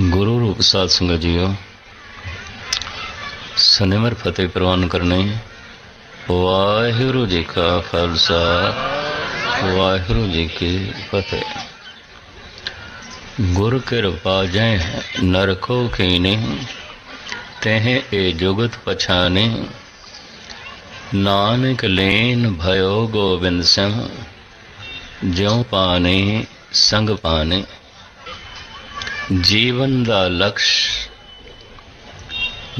ਗੁਰੂ ਰੂਪ ਸਾਧ ਸੰਗਤ ਜੀਓ, ਸਨਿਮਰ ਫਤਿਹ ਪ੍ਰਵਾਨ ਕਰਨੀ। ਵਾਹਿਗੁਰੂ ਜੀ ਕਾ ਖਾਲਸਾ, ਵਾਹਿਗੁਰੂ ਜੀ ਕੀ ਫਤਿਹ। ਗੁਰ ਕਿਰਪਾ ਜੈ ਨਰਕੋ ਕੀਨੇ, ਤਹਿ ਏ ਜੁਗਤ ਪਛਾਨੇ। ਨਾਨਕ ਲੈਨ ਭਇਓ ਗੋਬਿੰਦ ਸਿੰਘ, ਜਿਉ ਪਾਣੇ ਸੰਗ ਪਾਣੇ। ਜੀਵਨ ਦਾ ਲਕਸ਼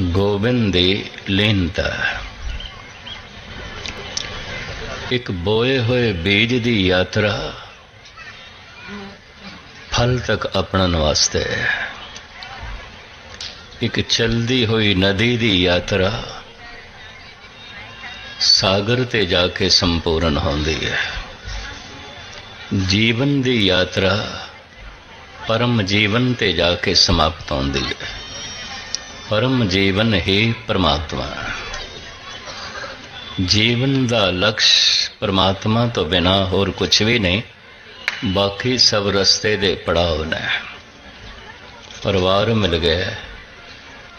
ਗੋਬਿੰਦ ਦੀ ਲੀਨਤਾ ਹੈ। ਇੱਕ ਬੋਏ ਹੋਏ ਬੀਜ ਦੀ ਯਾਤਰਾ ਫਲ ਤੱਕ ਅਪਣਨ ਵਾਸਤੇ ਹੈ। ਇੱਕ ਚਲਦੀ ਹੋਈ ਨਦੀ ਦੀ ਯਾਤਰਾ ਸਾਗਰ ਤੇ ਜਾ ਕੇ ਸੰਪੂਰਨ ਹੁੰਦੀ ਹੈ ਜੀਵਨ ਦੀ ਯਾਤਰਾ ਪਰਮ ਜੀਵਨ ਤੇ ਜਾ ਕੇ ਸਮਾਪਤ ਹੁੰਦੀ ਹੈ ਪਰਮ ਜੀਵਨ ਹੀ ਪਰਮਾਤਮਾ। ਜੀਵਨ ਦਾ ਲਕਸ਼ ਪਰਮਾਤਮਾ ਤੋਂ ਬਿਨਾ ਹੋਰ ਕੁਝ ਵੀ ਨਹੀਂ, ਬਾਕੀ ਸਭ ਰਸਤੇ ਦੇ ਪੜਾਅ ਨੇ। ਪਰਿਵਾਰ ਮਿਲ ਗਿਆ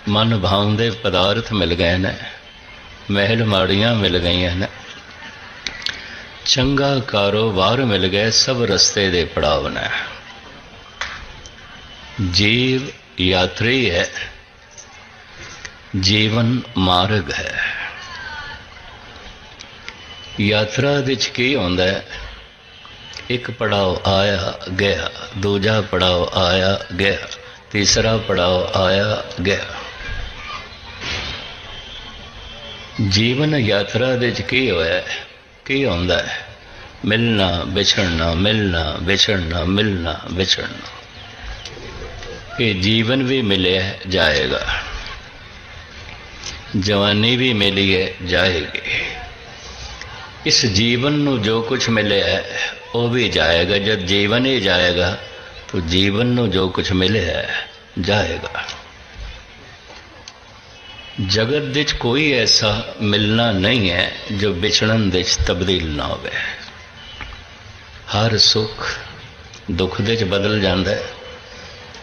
ਮਨ ਭਾਉਂਦੇ ਪਦਾਰਥ ਮਿਲ ਗਏ ਨੇ, ਮਹਿਲ ਮਾੜੀਆਂ ਮਿਲ ਗਈਆਂ ਨੇ। ਚੰਗਾ ਕਾਰੋਬਾਰ ਮਿਲ ਗਏ, ਸਭ ਰਸਤੇ ਦੇ ਪੜਾਅ ਨੇ। ਜੀਵ ਯਾਤਰੀ ਹੈ, ਜੀਵਨ ਮਾਰਗ ਹੈ। ਯਾਤਰਾ ਵਿੱਚ ਕੀ ਹੁੰਦਾ ਹੈ? ਇੱਕ ਪੜਾਅ ਆਇਆ ਗਿਆ, ਦੂਜਾ ਪੜਾਅ ਆਇਆ ਗਿਆ, ਤੀਸਰਾ ਪੜਾਅ ਆਇਆ ਗਿਆ। ਜੀਵਨ ਯਾਤਰਾ ਵਿੱਚ ਕੀ ਹੋਇਆ ਕੀ ਹੁੰਦਾ ਹੈ? ਮਿਲਣਾ, ਵਿਛੜਨਾ ਮਿਲਣਾ ਵਿਛੜਨਾ ਮਿਲਣਾ, ਵਿਛੜਨਾ। ਇਹ ਜੀਵਨ ਵੀ ਮਿਲਿਆ ਜਾਏਗਾ। ਜਵਾਨੀ ਵੀ ਮਿਲੀ ਹੈ, ਜਾਏਗੀ। ਇਸ ਜੀਵਨ ਨੂੰ ਜੋ ਕੁਝ ਮਿਲਿਆ ਹੈ, ਉਹ ਵੀ ਜਾਏਗਾ। ਜਦ ਜੀਵਨ ਹੀ ਜਾਏਗਾ, ਤਾਂ ਜੀਵਨ ਨੂੰ ਜੋ ਕੁਝ ਮਿਲਿਆ ਹੈ, ਜਾਏਗਾ। ਜਗਤ ਵਿੱਚ ਕੋਈ ਐਸਾ ਮਿਲਣਾ ਨਹੀਂ ਹੈ, ਜੋ ਵਿਛੜਨ ਵਿੱਚ ਤਬਦੀਲ ਨਾ ਹੋਵੇ। ਹਰ ਸੁੱਖ ਦੁੱਖ ਦੇ ਵਿੱਚ ਬਦਲ ਜਾਂਦਾ ਹੈ।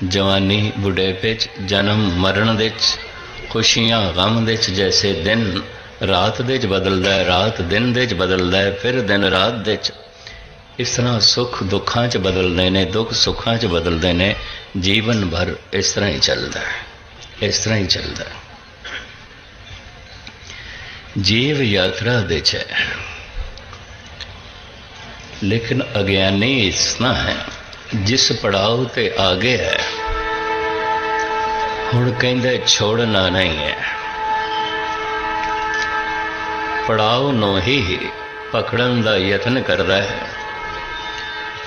ਜਵਾਨੀ ਬੁਢੇਪੇ ਚ ਜਨਮ ਮਰਨ ਦੇ ਚ ਖੁਸ਼ੀਆਂ ਗਮ ਦੇ ਚ ਜੈਸੇ ਦਿਨ ਰਾਤ ਦੇ ਚ ਬਦਲਦਾ ਹੈ, ਰਾਤ ਦਿਨ ਦੇ ਚ ਬਦਲਦਾ ਹੈ, ਫਿਰ ਦਿਨ ਰਾਤ ਦੇ ਚ ਇਸ ਤਰ੍ਹਾਂ ਸੁੱਖ ਦੁੱਖਾਂ ਚ ਬਦਲਦੇ ਨੇ, ਦੁੱਖ ਸੁੱਖਾਂ ਚ ਬਦਲਦੇ ਨੇ, ਜੀਵਨ ਭਰ ਇਸ ਤਰ੍ਹਾਂ ਹੀ ਚੱਲਦਾ ਹੈ, ਇਸ ਤਰ੍ਹਾਂ ਹੀ ਚੱਲਦਾ ਹੈ। ਜੀਵ ਯਾਤਰਾ ਦੇ ਚ ਹੈ। ਲੇਕਿਨ ਅਗਿਆਨੀ ਇਸ ਤਰ੍ਹਾਂ ਹੈ। ਜਿਸ ਪੜਾਅ ਤੇ ਆ ਗਿਆ ਹੈ, ਹੁਣ ਕਹਿੰਦਾ ਛੋੜਨਾ ਨਹੀਂ ਹੈ। ਪੜਾਅ ਨੂੰ ਹੀ ਪਕੜਨ ਦਾ ਯਤਨ ਕਰਦਾ ਹੈ।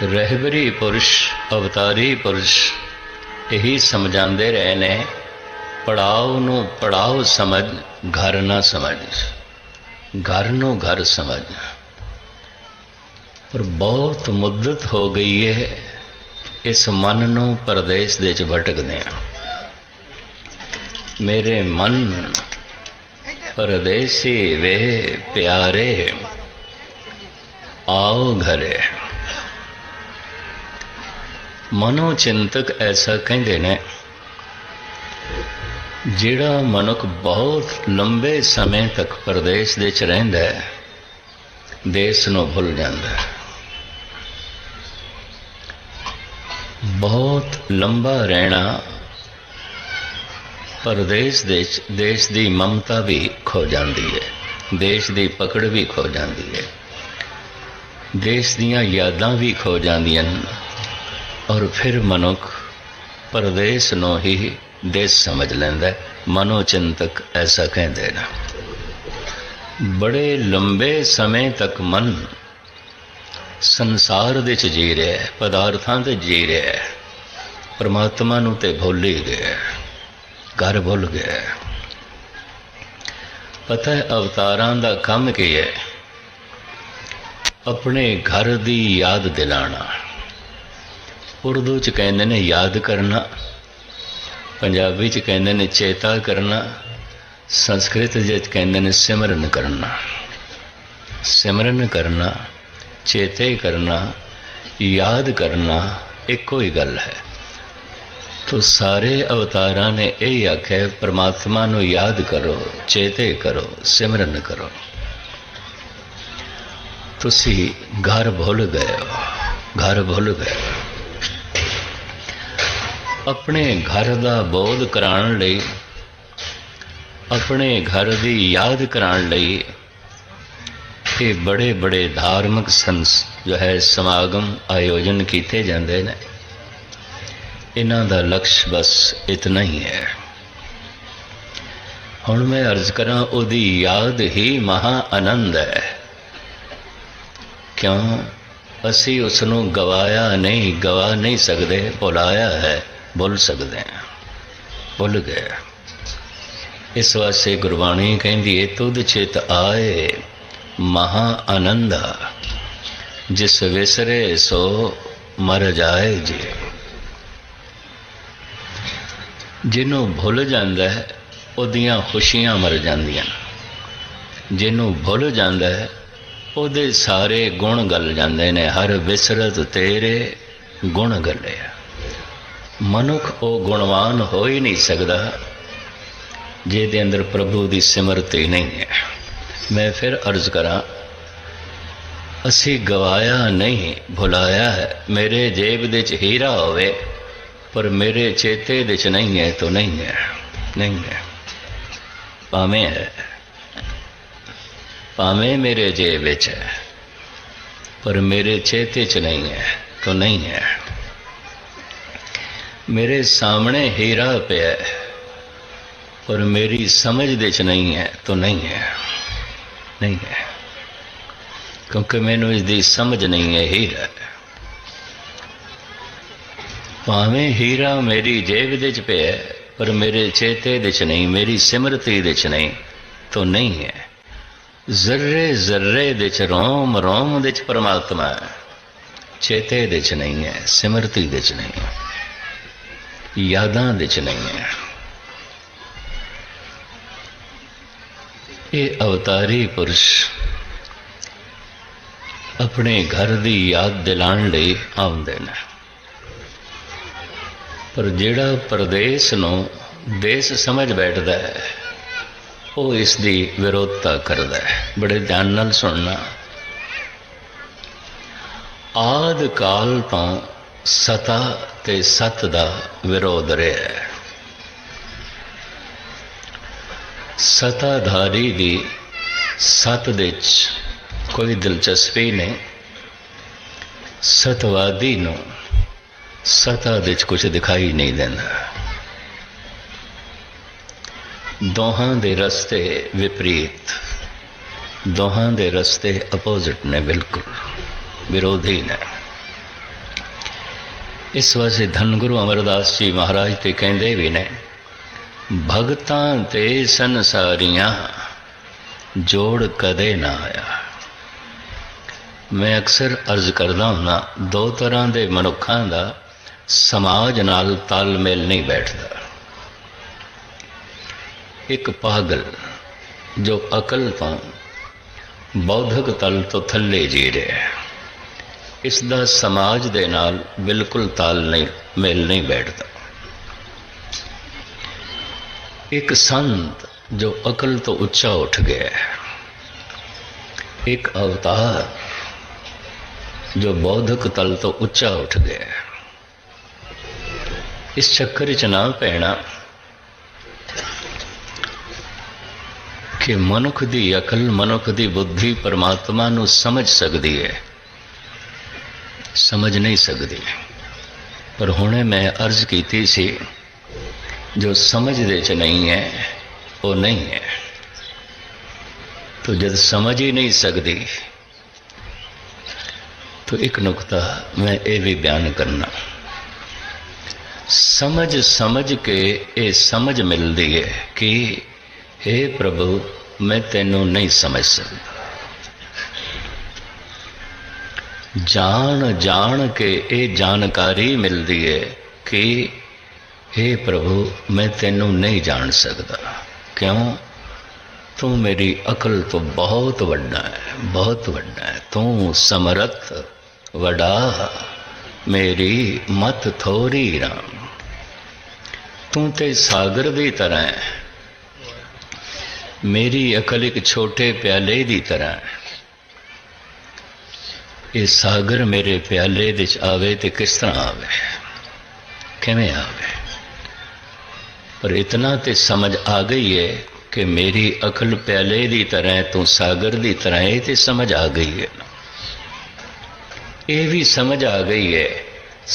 ਰਹਿਬਰੀ ਪੁਰਸ਼, ਅਵਤਾਰੀ ਪੁਰਸ਼ ਇਹੀ ਸਮਝਾਉਂਦੇ ਰਹੇ ਨੇ ਪੜਾਅ ਨੂੰ ਪੜਾਅ ਸਮਝ, ਘਰ ਨਾ ਸਮਝ। ਘਰ ਨੂੰ ਘਰ ਸਮਝ। ਪਰ ਬਹੁਤ ਮੁੱਦਤ ਹੋ ਗਈ ਹੈ ਇਸ ਮਨ ਨੂੰ ਪਰਦੇਸ ਦੇ ਚ ਭਟਕਦੇ ਆ ਮੇਰੇ ਮਨ ਪਰਦੇਸੀ ਵੇ ਪਿਆਰੇ, ਆਓ ਘਰੇ। ਮਨੋ ਚਿੰਤਕ ਐਸਾ ਕਹਿੰਦੇ ਨੇ, ਜਿਹੜਾ ਮਨੁੱਖ ਬਹੁਤ ਲੰਬੇ ਸਮੇਂ ਤੱਕ ਪਰਦੇਸ ਦੇ ਚ ਰਹਿੰਦਾ ਹੈ, ਦੇਸ਼ ਨੂੰ ਭੁੱਲ ਜਾਂਦਾ ਹੈ। ਬਹੁਤ ਲੰਬਾ ਰਹਿਣਾ ਪਰਦੇਸ ਦੇ ਦੇਸ਼ ਦੀ ਮਮਤਾ ਵੀ ਖੋ ਜਾਂਦੀ ਹੈ, ਦੇਸ਼ ਦੀ ਪਕੜ ਵੀ ਖੋ ਜਾਂਦੀ ਹੈ। ਦੇਸ਼ ਦੀਆਂ ਯਾਦਾਂ ਵੀ ਖੋ ਜਾਂਦੀਆਂ ਹਨ, ਔਰ ਫਿਰ ਮਨੁੱਖ ਪਰਦੇਸ ਨੂੰ ਹੀ ਦੇਸ਼ ਸਮਝ ਲੈਂਦਾ ਹੈ। ਮਨੋ ਚਿੰਤਕ ਐਸਾ ਕਹਿੰਦੇ ਨੇ। ਬੜੇ ਲੰਬੇ ਸਮੇਂ ਤੱਕ ਮਨ ਸੰਸਾਰ ਦੇ ਚ ਜੀ ਰਿਹਾ ਹੈ, ਪਦਾਰਥਾਂ ਤੇ ਜੀ ਰਿਹਾ ਹੈ, ਪਰਮਾਤਮਾ ਨੂੰ ਤੇ ਭੁੱਲ ਹੀ ਗਿਆ ਘਰ ਭੁੱਲ ਗਿਆ ਪਤਾ ਹੈ ਅਵਤਾਰਾਂ ਦਾ ਕੰਮ ਕੀ ਹੈ? ਆਪਣੇ ਘਰ ਦੀ ਯਾਦ ਦਿਲਾਣਾ। ਉਰਦੂ ਚ ਕਹਿੰਦੇ ਨੇ ਯਾਦ ਕਰਨਾ, ਪੰਜਾਬੀ ਚ ਕਹਿੰਦੇ ਨੇ ਚੇਤਾ ਕਰਨਾ, ਸੰਸਕ੍ਰਿਤ ਵਿੱਚ ਕਹਿੰਦੇ ਨੇ ਸਿਮਰਨ ਕਰਨਾ। ਸਿਮਰਨ ਕਰਨਾ ਚੇਤੇ ਕਰਨਾ, ਯਾਦ ਕਰਨਾ ਇੱਕੋ ਹੀ ਗੱਲ ਹੈ ਤੋ ਸਾਰੇ ਅਵਤਾਰਾਂ ਨੇ ਇਹ ਆਖਿਆ, ਪ੍ਰਮਾਤਮਾ ਨੂੰ ਯਾਦ ਕਰੋ, ਚੇਤੇ ਕਰੋ, ਸਿਮਰਨ ਕਰੋ ਤੁਸੀਂ ਘਰ ਭੁੱਲ ਗਏ ਹੋ, ਘਰ ਭੁੱਲ ਗਏ ਹੋ। ਆਪਣੇ ਘਰ ਦਾ ਬੋਧ ਕਰਾਉਣ ਲਈ, ਆਪਣੇ ਘਰ ਦੀ ਯਾਦ ਕਰਾਉਣ ਲਈ ਇਹ ਬੜੇ ਬੜੇ ਧਾਰਮਿਕ ਸੰਸ ਜੋ ਹੈ ਸਮਾਗਮ ਆਯੋਜਨ ਕੀਤੇ ਜਾਂਦੇ ਨੇ। ਇਹਨਾਂ ਦਾ ਲਕਸ਼ ਬਸ ਇਤਨਾ ਹੀ ਹੈ। ਹੁਣ ਮੈਂ ਅਰਜ਼ ਕਰਾਂ ਉਹਦੀ ਯਾਦ ਹੀ ਮਹਾ ਆਨੰਦ ਹੈ। ਕਿਉਂ? ਅਸੀਂ ਉਸ ਨੂੰ ਗਵਾਇਆ ਨਹੀਂ, ਗਵਾ ਨਹੀਂ ਸਕਦੇ, ਭੁਲਾਇਆ ਹੈ, ਭੁੱਲ ਸਕਦੇ ਹਾਂ। ਭੁੱਲ ਗਏ। ਇਸ ਵਾਸਤੇ ਗੁਰਬਾਣੀ ਕਹਿੰਦੀ ਏ, ਤੁਧ ਚਿਤ ਆਏ ਮਹਾ ਆਨੰਦ। ਜਿਸ ਵਿਸਰੇ ਸੋ ਮਰ ਜਾਏ ਜੀ। ਜਿਹਨੂੰ ਭੁੱਲ ਜਾਂਦਾ ਹੈ, ਉਹਦੀਆਂ ਖੁਸ਼ੀਆਂ ਮਰ ਜਾਂਦੀਆਂ। ਜਿਹਨੂੰ ਭੁੱਲ ਜਾਂਦਾ ਹੈ, ਉਹਦੇ ਸਾਰੇ ਗੁਣ ਗਲ ਜਾਂਦੇ ਨੇ। ਹਰ ਵਿਸਰਤ ਤੇਰੇ ਗੁਣ ਗਲੇ ਮਨੁੱਖ ਉਹ ਗੁਣਵਾਨ ਹੋ ਹੀ ਨਹੀਂ ਸਕਦਾ, ਜਿਹਦੇ ਅੰਦਰ ਪ੍ਰਭੂ ਦੀ ਸਿਮਰਤੀ ਨਹੀਂ ਹੈ। ਮੈਂ ਫਿਰ ਅਰਜ਼ ਕਰਾਂ, ਅਸੀਂ ਗਵਾਇਆ ਨਹੀਂ, ਭੁਲਾਇਆ ਹੈ। ਮੇਰੇ ਜੇਬ ਦੇ ਚ ਹੀਰਾ ਹੋਵੇ, ਪਰ ਮੇਰੇ ਚੇਤੇ ਦੇ ਚ ਨਹੀਂ ਹੈ ਤਾਂ ਨਹੀਂ ਹੈ ਨਹੀਂ ਹੈ। ਭਾਵੇਂ ਹੈ, ਭਾਵੇਂ ਮੇਰੇ ਜੇਬ ਵਿੱਚ ਹੈ, ਪਰ ਮੇਰੇ ਚੇਤੇ ਚ ਨਹੀਂ ਹੈ, ਤਾਂ ਨਹੀਂ ਹੈ। ਮੇਰੇ ਸਾਹਮਣੇ ਹੀਰਾ ਪਿਆ ਪਰ ਮੇਰੀ ਸਮਝ ਦੇ ਚ ਨਹੀਂ ਹੈ, ਤਾਂ ਨਹੀਂ ਹੈ। ਨਹੀਂ ਹੈ। ਕਿਉਂਕਿ ਮੈਨੂੰ ਇਸ ਦੀ ਸਮਝ ਨਹੀਂ ਹੈ ਹੀਰਾ। ਭਾਵੇਂ ਹੀਰਾ ਮੇਰੀ ਜੇਬ ਦੇ ਚ ਪਿਆ ਪਰ ਮੇਰੇ ਚੇਤੇ ਦੇ ਚ ਨਹੀਂ, ਮੇਰੀ ਸਿਮਰਤੀ ਵਿੱਚ ਨਹੀਂ, ਤਾਂ ਨਹੀਂ ਹੈ। ਜ਼ਰਰੇ ਜ਼ਰਰੇ ਦੇ ਚ ਰੋਮ ਰੋਮ ਵਿੱਚ ਪਰਮਾਤਮਾ ਹੈ। ਚੇਤੇ ਦੇ ਚ ਨਹੀਂ ਹੈ, ਸਿਮਰਤੀ ਵਿੱਚ ਨਹੀਂ ਹੈ। ਯਾਦਾਂ ਵਿੱਚ ਨਹੀਂ ਹੈ। ਇਹ ਅਵਤਾਰੀ ਪੁਰਸ਼ ਆਪਣੇ ਘਰ ਦੀ ਯਾਦ ਦਿਲਾਉਣ ਲਈ ਆਉਂਦੇ ਨੇ। ਪਰ ਜਿਹੜਾ ਪਰਦੇਸ ਨੂੰ ਦੇਸ਼ ਸਮਝ ਬੈਠਦਾ ਹੈ, ਉਹ ਇਸ ਦੀ ਵਿਰੋਧਤਾ ਕਰਦਾ ਹੈ। ਬੜੇ ਧਿਆਨ ਨਾਲ ਸੁਣਨਾ। ਆਦ ਕਾਲ ਤੋਂ ਸਤਾ ਤੇ ਸਤ ਦਾ ਵਿਰੋਧ ਰਿਹਾ ਹੈ। ਸਤਾਧਾਰੀ ਦੀ ਸਤ ਦੇ ਚ ਕੋਈ ਦਿਲਚਸਪੀ ਨਹੀਂ। ਸਤਵਾਦੀ ਨੂੰ ਸਤਾ ਦੇ ਚ ਕੁਝ ਦਿਖਾਈ ਨਹੀਂ ਦਿੰਦਾ। ਦੋਹਾਂ ਦੇ ਰਸਤੇ ਵਿਪਰੀਤ। ਦੋਹਾਂ ਦੇ ਰਸਤੇ ਅਪੋਜ਼ਿਟ ਨੇ ਬਿਲਕੁਲ, ਵਿਰੋਧੀ ਨੇ। ਇਸ ਵਾਸਤੇ ਧੰਨ ਗੁਰੂ ਅਮਰਦਾਸ ਜੀ ਮਹਾਰਾਜ ਤੇ ਕਹਿੰਦੇ ਵੀ ਨੇ ਭਗਤਾਂ ਤੇ ਸੰਸਾਰੀਆਂ ਜੋੜ ਕਦੇ ਨਾ ਆਇਆ। ਮੈਂ ਅਕਸਰ ਅਰਜ਼ ਕਰਦਾ ਹੁੰਦਾ, ਦੋ ਤਰ੍ਹਾਂ ਦੇ ਮਨੁੱਖਾਂ ਦਾ ਸਮਾਜ ਨਾਲ ਤਾਲਮੇਲ ਨਹੀਂ ਬੈਠਦਾ। ਇੱਕ ਪਾਗਲ ਜੋ ਅਕਲ ਤੋਂ ਬੌਧਿਕ ਤਲ ਤੋਂ ਥੱਲੇ ਜੀ ਰਿਹਾ ਹੈ। ਇਸ ਦਾ ਸਮਾਜ ਦੇ ਨਾਲ ਬਿਲਕੁਲ ਤਾਲ ਨਹੀਂ, ਮੇਲ ਨਹੀਂ ਬੈਠਦਾ। ਇੱਕ ਸੰਤ ਜੋ ਅਕਲ ਤੋਂ ਉੱਚਾ ਉੱਠ ਗਿਆ ਹੈ। ਇੱਕ ਅਵਤਾਰ ਜੋ ਬੌਧਿਕ ਤਲ ਤੋਂ ਉੱਚਾ ਉੱਠ ਗਿਆ ਹੈ। ਇਸ ਚੱਕਰ ਵਿੱਚ ਨਾ ਪੈਣਾ ਕਿ ਮਨੁੱਖ ਦੀ ਅਕਲ, ਮਨੁੱਖ ਦੀ ਬੁੱਧੀ ਪਰਮਾਤਮਾ ਨੂੰ ਸਮਝ ਸਕਦੀ ਹੈ। ਸਮਝ ਨਹੀਂ ਸਕਦੀ। ਪਰ ਹੁਣੇ ਮੈਂ ਅਰਜ਼ ਕੀਤੀ ਸੀ ਜੋ ਸਮਝ ਦੇ ਚ ਨਹੀਂ ਹੈ, ਉਹ ਨਹੀਂ ਹੈ। ਤੋ ਜਦ ਸਮਝ ਹੀ ਨਹੀਂ ਸਕਦੀ, ਤੋ ਇੱਕ ਨੁਕਤਾ ਮੈਂ ਇਹ ਵੀ ਬਿਆਨ ਕਰਨਾ। ਸਮਝ ਸਮਝ ਕੇ ਇਹ ਸਮਝ ਮਿਲਦੀ ਹੈ ਕਿ हे ਪ੍ਰਭੂ, ਮੈਂ ਤੈਨੂੰ ਨਹੀਂ ਸਮਝ ਸਕਦਾ। ਜਾਣ ਜਾਣ ਕੇ ਇਹ ਜਾਣਕਾਰੀ ਮਿਲਦੀ ਹੈ ਕਿ हे ਪ੍ਰਭੂ, ਮੈਂ ਤੈਨੂੰ ਨਹੀਂ ਜਾਣ ਸਕਦਾ। ਕਿਉਂ? ਤੂੰ ਮੇਰੀ ਅਕਲ ਤੋਂ ਬਹੁਤ ਵੱਡਾ ਹੈ, ਬਹੁਤ ਵੱਡਾ ਹੈ। ਤੂੰ ਸਮਰੱਥ, ਵਡਾ, ਮੇਰੀ ਮਤ ਥੋਰੀ ਰਾਮ। ਤੂੰ ਤੇ ਸਾਗਰ ਦੀ ਤਰ੍ਹਾਂ ਹੈ। ਮੇਰੀ ਅਕਲ ਇੱਕ ਛੋਟੇ ਪਿਆਲੇ ਦੀ ਤਰ੍ਹਾਂ ਹੈ। ਇਹ ਸਾਗਰ ਮੇਰੇ ਪਿਆਲੇ ਵਿੱਚ ਆਵੇ ਤੇ ਕਿਸ ਤਰ੍ਹਾਂ ਆਵੇ? ਕਿਵੇਂ ਆਵੇ? ਪਰ ਇਤਨਾ ਤੇ ਸਮਝ ਆ ਗਈ ਹੈ ਕਿ ਮੇਰੀ ਅਕਲ ਪਿਆਲੇ ਦੀ ਤਰ੍ਹਾਂ ਹੈ, ਤੂੰ ਸਾਗਰ ਦੀ ਤਰ੍ਹਾਂ ਹੈ ਇਹ ਤੇ ਸਮਝ ਆ ਗਈ ਹੈ ਇਹ ਵੀ ਸਮਝ ਆ ਗਈ ਹੈ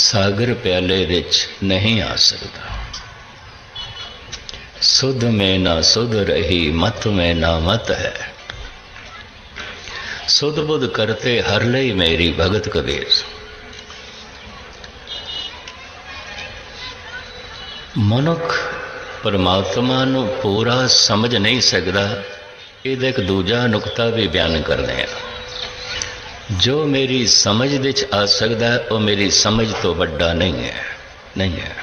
ਸਾਗਰ ਪਿਆਲੇ ਵਿੱਚ ਨਹੀਂ ਆ ਸਕਦਾ ਸੁਧ में ना सुध रही मत में ना मत है सुध बुध करते हर लई मेरी भगत कबीर ਮਨੁੱਖ ਪਰਮਾਤਮਾ ਨੂੰ ਪੂਰਾ ਸਮਝ ਨਹੀਂ ਸਕਦਾ ਇਹਦਾ ਇੱਕ ਦੂਜਾ ਨੁਕਤਾ ਵੀ ਬਿਆਨ ਕਰਦੇ ਆ ਜੋ ਮੇਰੀ ਸਮਝ ਵਿੱਚ ਆ ਸਕਦਾ ਹੈ, ਉਹ ਮੇਰੀ ਸਮਝ ਤੋਂ ਵੱਡਾ ਨਹੀਂ ਹੈ ਨਹੀਂ ਹੈ।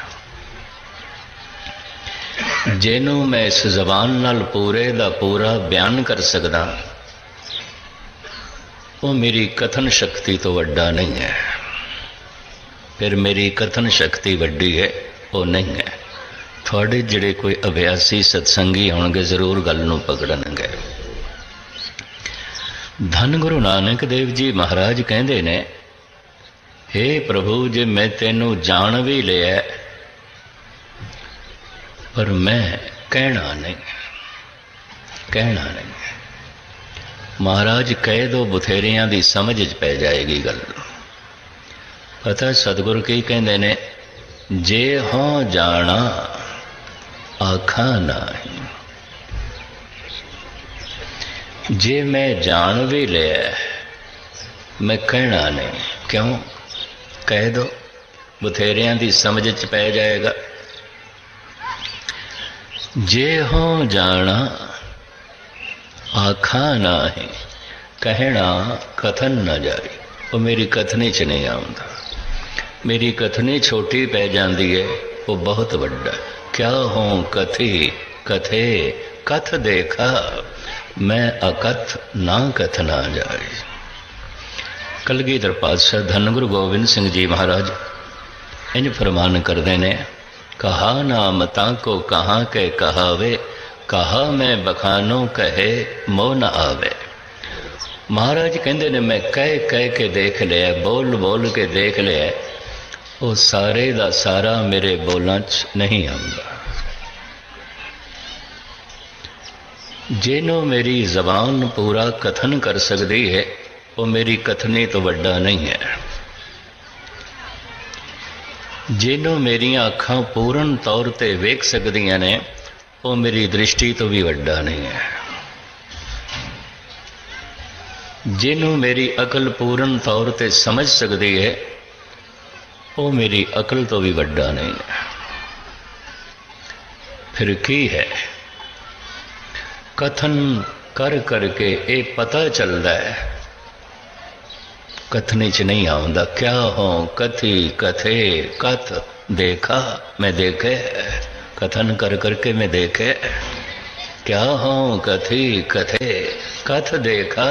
ਜਿਹਨੂੰ ਮੈਂ ਇਸ ਜ਼ਬਾਨ ਨਾਲ ਪੂਰੇ ਦਾ ਪੂਰਾ ਬਿਆਨ ਕਰ ਸਕਦਾ ਉਹ ਮੇਰੀ ਕਥਨ ਸ਼ਕਤੀ ਤੋਂ ਵੱਡਾ ਨਹੀਂ ਹੈ। ਫਿਰ ਮੇਰੀ ਕਥਨ ਸ਼ਕਤੀ ਵੱਡੀ ਹੈ ਉਹ ਨਹੀਂ ਹੈ। ਤੁਹਾਡੇ ਜਿਹੜੇ ਕੋਈ ਅਭਿਆਸੀ ਸਤਸੰਗੀ ਹੋਣਗੇ, ਜ਼ਰੂਰ ਗੱਲ ਨੂੰ ਪਕੜਨਗੇ ਧੰਨ ਗੁਰੂ ਨਾਨਕ ਦੇਵ ਜੀ ਮਹਾਰਾਜ ਕਹਿੰਦੇ ਨੇ हे ਪ੍ਰਭੂ, ਜੇ ਮੈਂ ਤੈਨੂੰ ਜਾਣ ਵੀ ਲਿਆ, ਪਰ ਮੈਂ ਕਹਿਣਾ ਨਹੀਂ ਕਹਿਣਾ ਨਹੀਂ। ਮਹਾਰਾਜ, ਕਹਿ ਦੋ, ਬਥੇਰਿਆਂ ਦੀ ਸਮਝ 'ਚ ਪੈ ਜਾਏਗੀ ਗੱਲ। ਪਤਾ ਸਤਿਗੁਰ ਕੀ ਕਹਿੰਦੇ ਨੇ, ਜੇ ਹੋ ਜਾਣਾ ਆਖਾਂ ਨਹੀਂ। ਜੇ ਮੈਂ ਜਾਣ ਵੀ ਲਿਆ, ਮੈਂ ਕਹਿਣਾ ਨਹੀਂ। ਕਿਉਂ? ਕਹਿ ਦੋ। ਬਥੇਰਿਆਂ ਦੀ ਸਮਝ 'ਚ ਪੈ ਜਾਏਗਾ। ਜੇ ਹੋ ਜਾਣਾ, ਆਖਾਂ ਨਹੀਂ। ਕਹਿਣਾ ਕਥਨ ਨਾ ਜਾਏ। ਉਹ ਮੇਰੀ ਕਥਨੀ 'ਚ ਨਹੀਂ ਆਉਂਦਾ। ਮੇਰੀ ਕਥਨੀ ਛੋਟੀ ਪੈ ਜਾਂਦੀ ਹੈ ਉਹ ਬਹੁਤ ਵੱਡਾ। ਕਿਆ ਹੋਂ ਕਥੀ? ਕਥੇ, ਕਥ ਦੇਖਾ, ਮੈਂ ਅਕਥ ਨਾ ਕਥ ਨਾ ਜਾਏ। ਕਲਗੀਧਰ ਪਾਤਸ਼ਾਹ ਧੰਨ ਗੁਰੂ ਗੋਬਿੰਦ ਸਿੰਘ ਜੀ ਮਹਾਰਾਜ, ਇੰਜ ਫਰਮਾਨ ਕਰਦੇ ਨੇ, ਕਹਾ ਨਾ ਤਾਂ ਕੋ ਕਹਾ ਕੇ ਕਹਾਵੇ, ਕਹਾ ਮੈਂ ਬਖਾਨੋ ਕਹੇ ਮੋਹ ਨ ਆਵੇ। ਮਹਾਰਾਜ ਕਹਿੰਦੇ ਨੇ, ਮੈਂ ਕਹਿ ਕਹਿ ਕੇ ਦੇਖ ਲਿਆ ਬੋਲ ਬੋਲ ਕੇ ਦੇਖ ਲਿਆ। ਉਹ ਸਾਰੇ ਦਾ ਸਾਰਾ ਮੇਰੇ ਬੋਲਾਂ 'ਚ ਨਹੀਂ ਆਉਂਦਾ। ਜਿਹਨੂੰ ਮੇਰੀ ਜ਼ਬਾਨ ਪੂਰਾ ਕਥਨ ਕਰ ਸਕਦੀ ਹੈ, ਉਹ ਮੇਰੀ ਕਥਨੀ ਤੋਂ ਵੱਡਾ ਨਹੀਂ ਹੈ। ਜਿਹਨੂੰ ਮੇਰੀਆਂ ਅੱਖਾਂ ਪੂਰਨ ਤੌਰ ਤੇ ਵੇਖ ਸਕਦੀਆਂ ਨੇ, ਉਹ ਮੇਰੀ ਦ੍ਰਿਸ਼ਟੀ ਤੋਂ ਵੀ ਵੱਡਾ ਨਹੀਂ ਹੈ। ਜਿਹਨੂੰ ਮੇਰੀ ਅਕਲ ਪੂਰਨ ਤੌਰ ਤੇ ਸਮਝ ਸਕਦੀ ਹੈ ਉਹ ਮੇਰੀ ਅਕਲ ਤੋਂ ਵੀ ਵੱਡਾ ਨਹੀਂ ਹੈ ਫਿਰ ਕੀ ਹੈ ਕਥਨ ਕਰ ਕਰਕੇ ਇਹ ਪਤਾ ਚੱਲਦਾ ਹੈ ਕਥਨੀ ਚ ਨਹੀਂ ਆਉਂਦਾ ਕਿਆ ਹੋ ਕਥੀ ਕਥੇ ਕਥ ਦੇਖਾ ਮੈਂ ਦੇਖੇ ਕਥਨ ਕਰ ਕਰਕੇ ਮੈਂ ਦੇਖੇ ਕਿਆ ਹੋ ਕਥੀ ਕਥੇ ਕਥ ਦੇਖਾ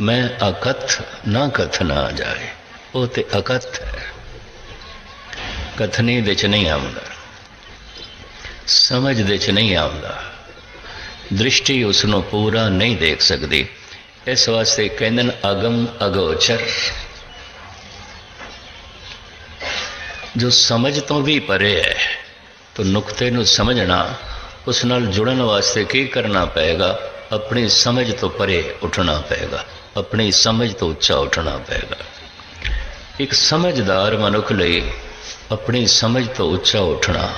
ਮੈਂ ਅਕਥ ਨਾ ਕਥ ਨਾ ਜਾਏ ਉਹ ਤੇ ਅਕਥ ਹੈ ਕਥਨੀ ਦੇ ਚ ਨਹੀਂ ਆਉਂਦਾ, ਸਮਝ ਦੇ ਚ ਨਹੀਂ ਆਉਂਦਾ, ਦ੍ਰਿਸ਼ਟੀ ਉਸ ਨੂੰ ਪੂਰਾ ਨਹੀਂ ਦੇਖ ਸਕਦੀ। ਇਸ ਵਾਸਤੇ ਕਹਿੰਦੇ ਨੇ ਅਗਮ ਅਗੋਚਰ। ਜੋ ਸਮਝ ਤੋਂ ਵੀ ਪਰੇ ਹੈ, ਤਾਂ ਨੁਕਤੇ ਨੂੰ ਸਮਝਣਾ, ਉਸ ਨਾਲ ਜੁੜਨ ਵਾਸਤੇ ਕੀ ਕਰਨਾ ਪਏਗਾ? ਆਪਣੀ ਸਮਝ ਤੋਂ ਪਰੇ ਉੱਠਣਾ ਪਏਗਾ, ਆਪਣੀ ਸਮਝ ਤੋਂ ਉੱਚਾ ਉੱਠਣਾ ਪਏਗਾ। ਇੱਕ ਸਮਝਦਾਰ ਮਨੁੱਖ ਲਈ ਆਪਣੀ ਸਮਝ ਤੋਂ ਉੱਚਾ ਉੱਠਣਾ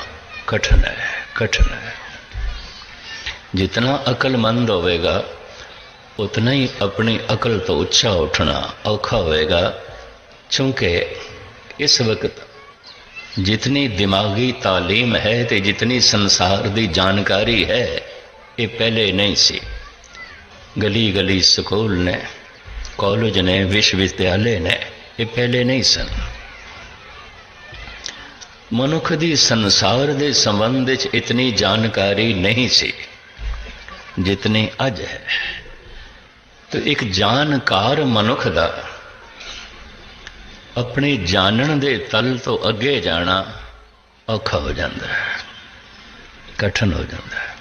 ਕਠਿਨ ਹੈ ਕਠਿਨ ਹੈ ਜਿਤਨਾ ਅਕਲਮੰਦ ਹੋਵੇਗਾ ਉਤਨਾ ਹੀ ਆਪਣੀ ਅਕਲ ਤੋਂ ਉੱਚਾ ਉੱਠਣਾ ਔਖਾ ਹੋਵੇਗਾ ਕਿਉਂਕਿ ਇਸ ਵਕਤ ਜਿਤਨੀ ਦਿਮਾਗੀ ਤਾਲੀਮ ਹੈ ਤੇ ਜਿਤਨੀ ਸੰਸਾਰ ਦੀ ਜਾਣਕਾਰੀ ਹੈ ਇਹ ਪਹਿਲੇ ਨਹੀਂ ਸੀ ਗਲੀ ਗਲੀ ਸਕੂਲ ਨੇ ਕਾਲਜ ਨੇ ਵਿਸ਼ਵ ਵਿਦਿਆਲੇ ਨੇ ਇਹ ਪਹਿਲੇ ਨਹੀਂ ਸਨ ਮਨੁੱਖ ਦੀ ਸੰਸਾਰ ਦੇ ਸੰਬੰਧ ਵਿੱਚ ਇਤਨੀ ਜਾਣਕਾਰੀ ਨਹੀਂ ਸੀ, ਜਿਤਨੀ ਅੱਜ ਹੈ। ਤੇ ਇੱਕ ਜਾਣਕਾਰ ਮਨੁੱਖ ਦਾ ਆਪਣੇ ਜਾਣਨ ਦੇ ਤਲ ਤੋਂ ਅੱਗੇ ਜਾਣਾ ਔਖਾ ਹੋ ਜਾਂਦਾ ਹੈ, ਕਠਨ ਹੋ ਜਾਂਦਾ ਹੈ।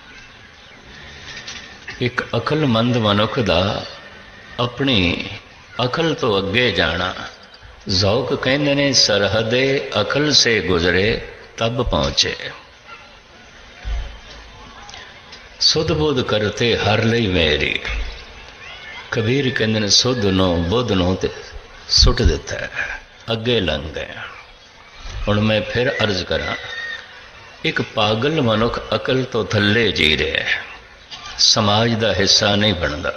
ਇੱਕ ਅਕਲਮੰਦ ਮਨੁੱਖ ਦਾ ਆਪਣੀ ਅਕਲ ਤੋਂ ਅੱਗੇ ਜਾਣਾ ਜ਼ੌਕ ਕਹਿੰਦੇ ਨੇ ਸਰਹਦੇ ਅਕਲ ਸੇ ਗੁਜ਼ਰੇ ਤਬ ਪਹੁੰਚੇ ਸੁਧ ਬੁੱਧ ਕਰਤੇ ਹਰ ਲਈ ਮੇਰੀ ਕਬੀਰ ਕਹਿੰਦੇ ਨੇ ਸੁਧ ਨੂੰ ਬੁੱਧ ਨੂੰ ਤੇ ਸੁੱਟ ਦਿੱਤਾ ਅੱਗੇ ਲੰਘ ਗਿਆ ਹੁਣ ਮੈਂ ਫਿਰ ਅਰਜ਼ ਕਰਾਂ ਇੱਕ ਪਾਗਲ ਮਨੁੱਖ ਅਕਲ ਤੋਂ ਥੱਲੇ ਜੀ ਰਿਹਾ ਸਮਾਜ ਦਾ ਹਿੱਸਾ ਨਹੀਂ ਬਣਦਾ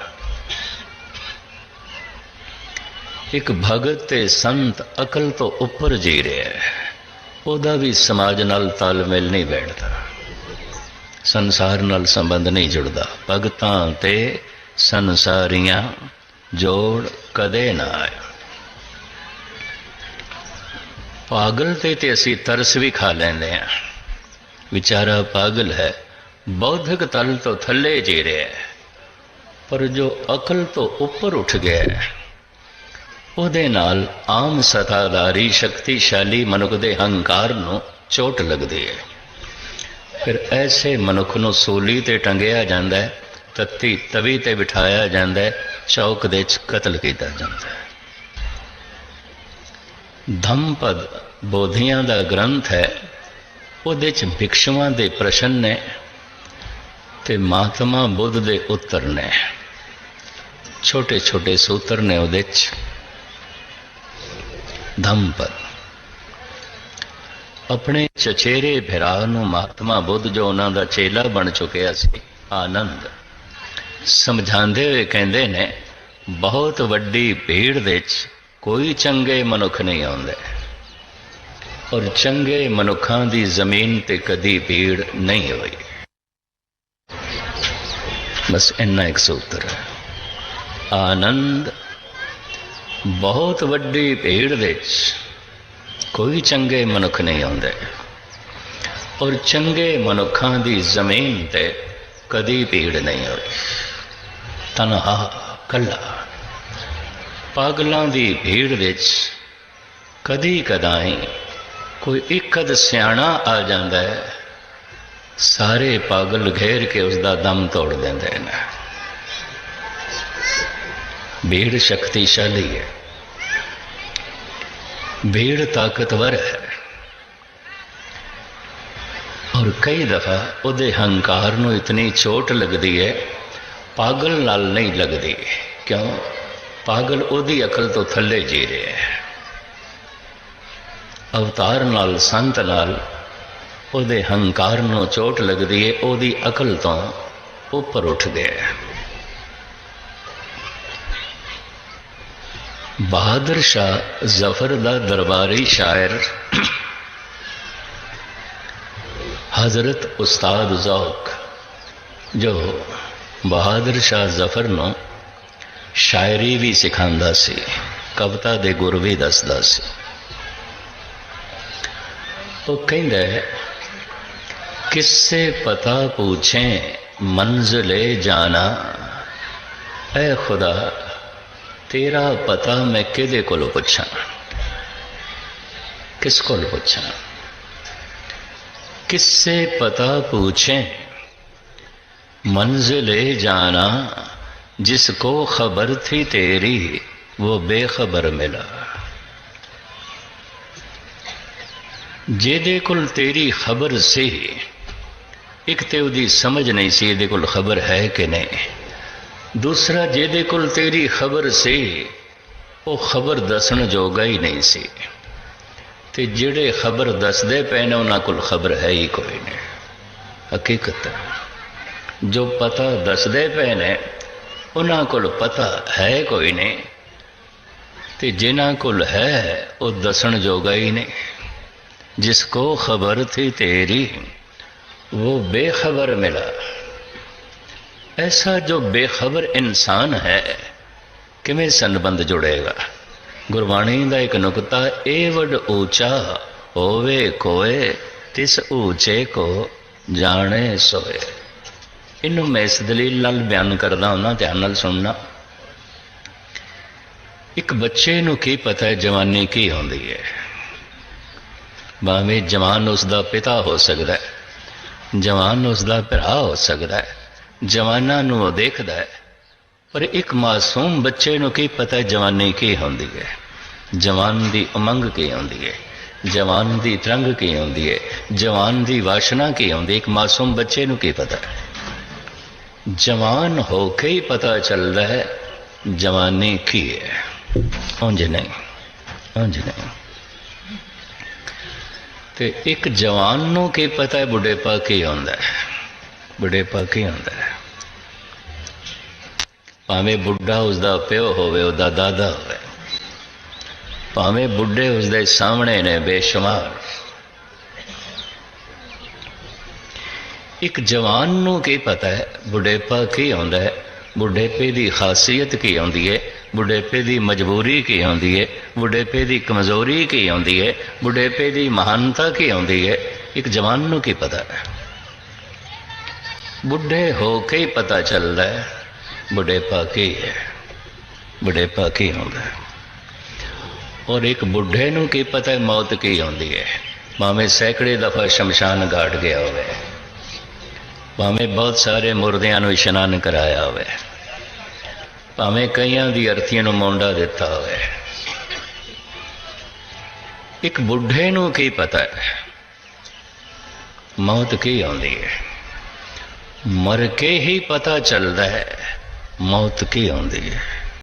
ਇੱਕ ਭਗਤ ਤੇ ਸੰਤ ਅਕਲ ਤੋਂ ਉੱਪਰ ਜੀ ਰਿਹਾ ਹੈ। ਉਹਦਾ ਵੀ ਸਮਾਜ ਨਾਲ ਤਾਲਮੇਲ ਨਹੀਂ ਬੈਠਦਾ। ਸੰਸਾਰ ਨਾਲ ਸੰਬੰਧ ਨਹੀਂ ਜੁੜਦਾ। ਭਗਤਾਂ ਤੇ ਸੰਸਾਰੀਆਂ ਜੋੜ ਕਦੇ ਨਾ ਆਇਆ। ਪਾਗਲ ਤੇ ਤੇ ਅਸੀਂ ਤਰਸ ਵੀ ਖਾ ਲੈਂਦੇ ਆ ਵਿਚਾਰਾ ਪਾਗਲ ਹੈ। ਬੌਧਿਕ ਤਲ ਤੋਂ ਥੱਲੇ ਜੀ ਰਿਹਾ ਪਰ ਜੋ ਅਕਲ ਤੋਂ ਉੱਪਰ ਉੱਠ ਗਿਆ ਹੈ ਉਹਦੇ ਨਾਲ ਆਮ ਸਤਾਦਾਰੀ ਸ਼ਕਤੀਸ਼ਾਲੀ ਮਨੁੱਖ ਦੇ ਹੰਕਾਰ ਨੂੰ ਚੋਟ ਲੱਗਦੀ ਹੈ। ਫਿਰ ਐਸੇ ਮਨੁੱਖ ਨੂੰ ਸੂਲੀ ਤੇ ਟੰਗਿਆ ਜਾਂਦਾ ਹੈ, ਤੱਤੀ ਤਵੀ ਤੇ ਬਿਠਾਇਆ ਜਾਂਦਾ ਹੈ, ਚੌਕ ਦੇ ਚ ਕਤਲ ਕੀਤਾ ਜਾਂਦਾ ਹੈ। ਧੰਪਦ ਬੋਧੀਆਂ ਦਾ ਗ੍ਰੰਥ ਹੈ, ਉਹਦੇ ਚ ਭਿਕਸ਼ੂਆਂ ਦੇ ਪ੍ਰਸ਼ਨ ਨੇ ਤੇ ਮਹਾਤਮਾ ਬੁੱਧ ਦੇ ਉੱਤਰ ਨੇ। ਛੋਟੇ ਛੋਟੇ ਸੂਤਰ ਨੇ ਉਹਦੇ ਚ। ਧੰਪਦ ਆਪਣੇ ਚਚੇਰੇ ਭਰਾ ਨੂੰ ਮਹਾਤਮਾ ਬੁੱਧ ਜੋ ਉਹਨਾਂ ਦਾ ਚੇਲਾ ਬਣ ਚੁੱਕਿਆ ਸੀ, ਆਨੰਦ। ਸਮਝਾਉਂਦੇ ਹੋਏ ਕਹਿੰਦੇ ਨੇ, ਬਹੁਤ ਵੱਡੀ ਭੀੜ ਵਿੱਚ ਕੋਈ ਚੰਗੇ ਮਨੁੱਖ ਨਹੀਂ ਆਉਂਦੇ। ਔਰ ਚੰਗੇ ਮਨੁੱਖਾਂ ਦੀ ਜ਼ਮੀਨ ਤੇ ਕਦੀ ਭੀੜ ਨਹੀਂ ਹੋਈ। ਬਸ ਇੰਨਾ ਇੱਕ ਸੂਤਰ। ਆਨੰਦ ਬਹੁਤ ਵੱਡੀ ਭੀੜ ਵਿੱਚ ਕੋਈ ਚੰਗੇ ਮਨੁੱਖ ਨਹੀਂ ਆਉਂਦੇ। ਔਰ ਚੰਗੇ ਮਨੁੱਖਾਂ ਦੀ ਜ਼ਮੀਨ ਤੇ ਕਦੀ ਭੀੜ ਨਹੀਂ ਹੋਈ। ਤਨਹਾ, ਕੱਲਾ, ਪਾਗਲਾਂ ਦੀ ਭੀੜ ਵਿੱਚ ਕਦੀ ਕਦਾਈ ਕੋਈ ਇੱਕਦ ਸਿਆਣਾ ਆ ਜਾਂਦਾ ਹੈ। ਸਾਰੇ ਪਾਗਲ ਘੇਰ ਕੇ ਉਸ ਦਾ ਦਮ ਤੋੜ ਦਿੰਦੇ ਨੇ। ਭੀੜ ਸ਼ਕਤੀਸ਼ਾਲੀ ਹੈ। ਭੀੜ ਤਾਕਤਵਰ ਹੈ। ਔਰ ਕਈ ਦਫਾ ਉਹਦੇ ਹੰਕਾਰ ਨੂੰ ਇਤਨੀ ਚੋਟ ਲੱਗਦੀ ਹੈ, ਪਾਗਲ ਨਾਲ ਨਹੀਂ ਲੱਗਦੀ। ਕਿਉਂ? ਪਾਗਲ ਉਹਦੀ ਅਕਲ ਤੋਂ ਥੱਲੇ ਜੀ ਰਿਹਾ ਹੈ। ਅਵਤਾਰ ਨਾਲ, ਸੰਤ ਨਾਲ ਉਹਦੇ ਹੰਕਾਰ ਨੂੰ ਚੋਟ ਲੱਗਦੀ ਹੈ, ਉਹਦੀ ਅਕਲ ਤੋਂ ਉੱਪਰ ਉੱਠ ਗਿਆ ਬਹਾਦਰ ਸ਼ਾਹ ਜ਼ਫਰ ਦਾ ਦਰਬਾਰੀ ਸ਼ਾਇਰ ਹਜ਼ਰਤ ਉਸਤਾਦ ਜ਼ੌਕ, ਜੋ ਬਹਾਦਰ ਸ਼ਾਹ ਜ਼ਫਰ ਨੂੰ ਸ਼ਾਇਰੀ ਵੀ ਸਿਖਾਉਂਦਾ ਸੀ, ਕਵਿਤਾ ਦੇ ਗੁਰ ਵੀ ਦੱਸਦਾ ਸੀ। ਉਹ ਕਹਿੰਦਾ ਹੈ ਕਿਸਸੇ ਪਤਾ ਪੁੱਛੇ ਮੰਜ਼ਲੇ ਜਾਣਾ, ਐ ਖੁਦਾ ਤੇਰਾ ਪਤਾ ਮੈਂ ਕਿਹਦੇ ਕੋਲੋਂ ਪੁੱਛਾਂ ਕਿਸ ਕੋਲ ਪੁੱਛਾਂ किससे पता पूछें मंजिले जाना जिसको खबर थी तेरी वो बेखबर मिला ਜਿਹਦੇ ਕੋਲ ਤੇਰੀ ਖਬਰ ਸੀ ਇੱਕ ਤੇ ਉਹਦੀ ਸਮਝ ਨਹੀਂ ਸੀ ਇਹਦੇ ਕੋਲ ਖਬਰ ਹੈ ਕਿ ਨਹੀਂ ਦੂਸਰਾ, ਜਿਹਦੇ ਕੋਲ ਤੇਰੀ ਖਬਰ ਸੀ, ਉਹ ਖਬਰ ਦੱਸਣ ਜੋਗਾ ਹੀ ਨਹੀਂ ਸੀ। ਤੇ ਜਿਹੜੇ ਖਬਰ ਦੱਸਦੇ ਪਏ ਨੇ, ਉਹਨਾਂ ਕੋਲ ਖਬਰ ਹੈ ਹੀ ਕੋਈ ਨਹੀਂ। ਹਕੀਕਤ, ਜੋ ਪਤਾ ਦੱਸਦੇ ਪਏ ਨੇ, ਉਹਨਾਂ ਕੋਲ ਪਤਾ ਹੈ ਕੋਈ ਨਹੀਂ। ਤੇ ਜਿਨ੍ਹਾਂ ਕੋਲ ਹੈ, ਉਹ ਦੱਸਣ ਜੋਗਾ ਹੀ ਨਹੀਂ। ਜਿਸ ਕੋ ਖਬਰ ਥੀ ਤੇਰੀ, ਉਹ ਬੇਖਬਰ ਮਿਲਾ। ऐसा जो बेखबर इंसान है ਕਿਵੇਂ ਸੰਬੰਧ ਜੁੜੇਗਾ ਗੁਰਬਾਣੀ ਦਾ ਇੱਕ ਨੁਕਤਾ ਇਹ ਵੱਡ ਉੱਚਾ ਹੋਵੇ ਕੋਏ ਤਿਸ ਉੱਚੇ ਕੋ ਜਾਣੇ ਸੋਏ ਇਹਨੂੰ ਮੈਂ ਇਸ ਦਲੀਲ ਨਾਲ ਬਿਆਨ ਕਰਦਾ ਹਾਂ ਧਿਆਨ ਨਾਲ ਸੁਣਨਾ ਇੱਕ ਬੱਚੇ ਨੂੰ ਕੀ ਪਤਾ ਹੈ ਜਵਾਨੀ ਕੀ ਹੁੰਦੀ ਹੈ ਭਾਵੇਂ ਜਵਾਨ ਉਸ ਦਾ ਪਿਤਾ ਹੋ ਸਕਦਾ ਹੈ ਜਵਾਨ ਉਸ ਦਾ ਭਰਾ ਹੋ ਸਕਦਾ ਹੈ ਜਵਾਨਾਂ ਨੂੰ ਉਹ ਦੇਖਦਾ ਹੈ। ਪਰ ਇੱਕ ਮਾਸੂਮ ਬੱਚੇ ਨੂੰ ਕੀ ਪਤਾ ਜਵਾਨੀ ਕੀ ਹੁੰਦੀ ਹੈ? ਜਵਾਨ ਦੀ ਉਮੰਗ ਕੀ ਹੁੰਦੀ ਹੈ? ਜਵਾਨ ਦੀ ਤਰੰਗ ਕੀ ਹੁੰਦੀ ਹੈ? ਜਵਾਨ ਦੀ ਵਾਸ਼ਨਾ ਕੀ ਹੁੰਦੀ ਇੱਕ ਮਾਸੂਮ ਬੱਚੇ ਨੂੰ ਕੀ ਪਤਾ? ਜਵਾਨ ਹੋ ਕੇ ਹੀ ਪਤਾ ਚੱਲਦਾ ਹੈ, ਜਵਾਨੀ ਕੀ ਹੈ। ਉਂਝ ਨਹੀਂ ਉਂਝ ਨਹੀਂ। ਤੇ ਇੱਕ ਜਵਾਨ ਨੂੰ ਕੀ ਪਤਾ ਹੈ ਬੁਢੇਪਾ ਕੀ ਹੁੰਦਾ ਹੈ? ਬੁਢੇਪਾ ਕੀ ਹੁੰਦਾ ਹੈ। ਭਾਵੇਂ ਬੁੱਢਾ ਉਸਦਾ ਪਿਓ ਹੋਵੇ, ਉਹਦਾ ਦਾਦਾ ਹੋਵੇ, ਭਾਵੇਂ ਬੁੱਢੇ ਉਸਦੇ ਸਾਹਮਣੇ ਨੇ ਬੇਸ਼ੁਮਾਰ। ਇੱਕ ਜਵਾਨ ਨੂੰ ਕੀ ਪਤਾ ਹੈ, ਬੁਢੇਪਾ ਕੀ ਹੁੰਦਾ ਹੈ, ਬੁਢੇਪੇ ਦੀ ਖਾਸੀਅਤ ਕੀ ਹੁੰਦੀ ਹੈ, ਬੁਢੇਪੇ ਦੀ ਮਜਬੂਰੀ ਕੀ ਹੁੰਦੀ ਹੈ, ਬੁਢੇਪੇ ਦੀ ਕਮਜ਼ੋਰੀ ਕੀ ਹੁੰਦੀ ਹੈ, ਬੁਢੇਪੇ ਦੀ ਮਹਾਨਤਾ ਕੀ ਹੁੰਦੀ ਹੈ, ਇੱਕ ਜਵਾਨ ਨੂੰ ਕੀ ਪਤਾ ਹੈ। ਬੁੱਢੇ ਹੋ ਕੇ ਹੀ ਪਤਾ ਚੱਲਦਾ ਹੈ ਬੁਢੇਪਾ ਕੀ ਹੈ ਬੁਢੇਪਾ ਕੀ ਹੁੰਦਾ ਹੈ ਔਰ ਇੱਕ ਬੁੱਢੇ ਨੂੰ ਕੀ ਪਤਾ ਹੈ, ਮੌਤ ਕੀ ਹੁੰਦੀ ਹੈ। ਭਾਵੇਂ ਸੈਂਕੜੇ ਦਫਾ ਸ਼ਮਸ਼ਾਨ ਘਾਟ ਗਿਆ ਹੋਵੇ, ਭਾਵੇਂ ਬਹੁਤ ਸਾਰੇ ਮੁਰਦਿਆਂ ਨੂੰ ਇਸ਼ਨਾਨ ਕਰਾਇਆ ਹੋਵੇ, ਭਾਵੇਂ ਕਈਆਂ ਦੀ ਅਰਥੀਆਂ ਨੂੰ ਮੌਂਡਾ ਦਿੱਤਾ ਹੋਵੇ। ਇੱਕ ਬੁੱਢੇ ਨੂੰ ਕੀ ਪਤਾ ਹੈ, ਮੌਤ ਕੀ ਆਉਂਦੀ ਹੈ। ਮਰ ਕੇ ਹੀ ਪਤਾ ਚੱਲਦਾ ਹੈ ਮੌਤ ਕੀ ਆਉਂਦੀ ਹੈ।